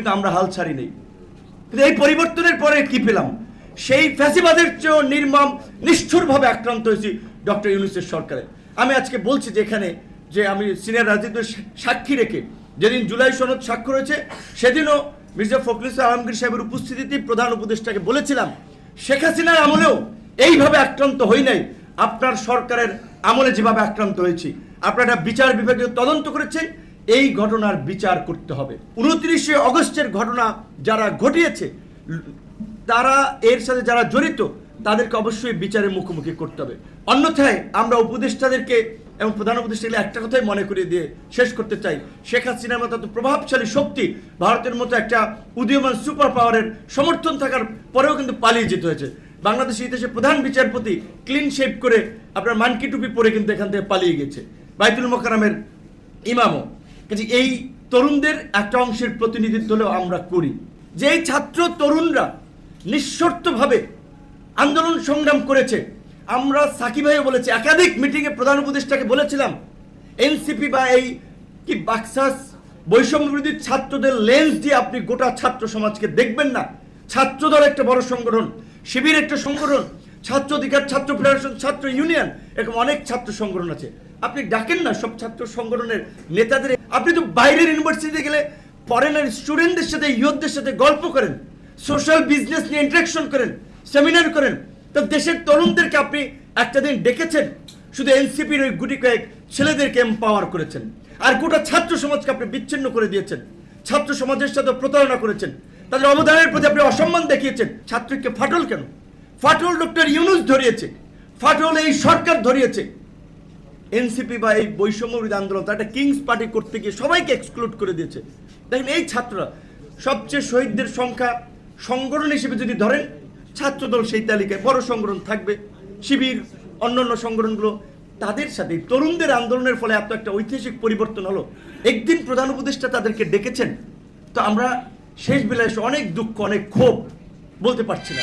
কিন্তু আমরা হাল ছাড়ি নেই। কিন্তু এই পরিবর্তনের পরে কি পেলাম? সেই ফ্যাসিবাদের চেয়েও নির্মম, নিষ্ঠুরভাবে আক্রান্ত হয়েছি ডক্টর ইউনুসের সরকারে। আমি আজকে বলছি যে এখানে যে আমি সিনিয়র রাজনীতির সাক্ষী রেখে যেদিন জুলাই সনদ স্বাক্ষর হয়েছে, সেদিনও মির্জা ফখরুল আলমগীর সাহেবের উপস্থিতিতে প্রধান উপদেষ্টাকে বলেছিলাম, শেখ হাসিনার আমলেও এইভাবে আক্রান্ত হই নাই। আপনার সরকারের আমলে যেভাবে আক্রান্ত হয়েছি। আপনারা বিচার বিভাগীয় তদন্ত করেছেন এই ঘটনার বিচার করতে হবে। উনত্রিশে অগস্টের ঘটনা যারা ঘটিয়েছে, তারা এর সাথে যারা জড়িত, তাদেরকে অবশ্যই বিচারের মুখোমুখি করতে হবে। অন্যথায় আমরা উপদেষ্টাদেরকে এবং প্রধান উপদেষ্টাকে একটা কথাই মনে করিয়ে দিয়ে শেষ করতে চাই। শেখ হাসিনার মতো প্রভাবশালী শক্তি ভারতের মতো একটা উদীয়মান সুপার পাওয়ারের সমর্থন থাকার পরেও কিন্তু পালিয়ে যেতে হয়েছে। বাংলাদেশের ইতিহাসে প্রধান বিচারপতি ক্লিন শেপ করে আপনার মানকি টুপি পরে কিন্তু এখান থেকে পালিয়ে গেছে। বাইতুল মোকারামের ইমামও। কাজে এই তরুণদের একটা অংশের প্রতিনিধিত্ব আমরা করি। যে এই ছাত্র তরুণরা নিঃশর্তভাবে আন্দোলন সংগ্রাম করেছে, আমরা সাকিব ভাইও বলেছি, একাধিক মিটিংয়ে প্রধান উপদেষ্টাকে বলেছিলাম, এনসিপি বা এই কি বাক্সাস বৈষম্য বিরোধী ছাত্রদের লেন্স দিয়ে আপনি গোটা ছাত্র সমাজকে দেখবেন না। ছাত্রদল একটা বড় সংগঠন, শিবির একটা সংগঠন, ছাত্র অধিকার, ছাত্র ফেডারেশন ছাত্র ইউনিয়ন এরকম অনেক ছাত্র সংগঠন আছে। আপনি ডাকেন না, সব ছাত্র সংগঠনের নেতাদের আপনি তো বাইরের ইউনিভার্সিটিতে গেলে ফরেনার স্টুডেন্টদের সাথে ইয়ুথদের সাথে গল্প করেন সোশ্যাল বিজনেস নিয়ে ইন্টারাকশন করেন সেমিনার করেন। তো দেশের তরুণদেরকে আপনি একটা দিন ডেকেছেন, শুধু এনসিপির ওই গুটি কয়েক ছেলেদেরকে এম্পাওয়ার করেছেন। আর গোটা ছাত্র সমাজকে আপনি বিচ্ছিন্ন করে দিয়েছেন। ছাত্র সমাজের সাথে প্রতারণা করেছেন। তাদের অবদানের প্রতি আপনি অসম্মান দেখিয়েছেন। ছাত্রীকে ফাটল কেন? ফাটল ডক্টর ইউনুস ধরিয়েছে। ফাটল এই সরকার ধরিয়েছে। এনসিপি বা এই বৈষম্য বিরোধী আন্দোলন একটা কিংস পার্টি করতে গিয়ে সবাইকে এক্সক্লুড করে দিয়েছে। দেখেন, এই ছাত্ররা সবচেয়ে শহীদদের সংখ্যা সংগঠন হিসেবে যদি ধরেন, ছাত্রদল সেই তালিকায় বড় সংগঠন থাকবে, শিবির, অন্যান্য সংগঠনগুলো, তাদের সাথে তরুণদের আন্দোলনের ফলে এত একটা ঐতিহাসিক পরিবর্তন হলো। একদিন প্রধান উপদেষ্টা তাদেরকে ডেকেছেন, তো আমরা শেষ বেলায় অনেক দুঃখ, অনেক ক্ষোভ বলতে পারছি না।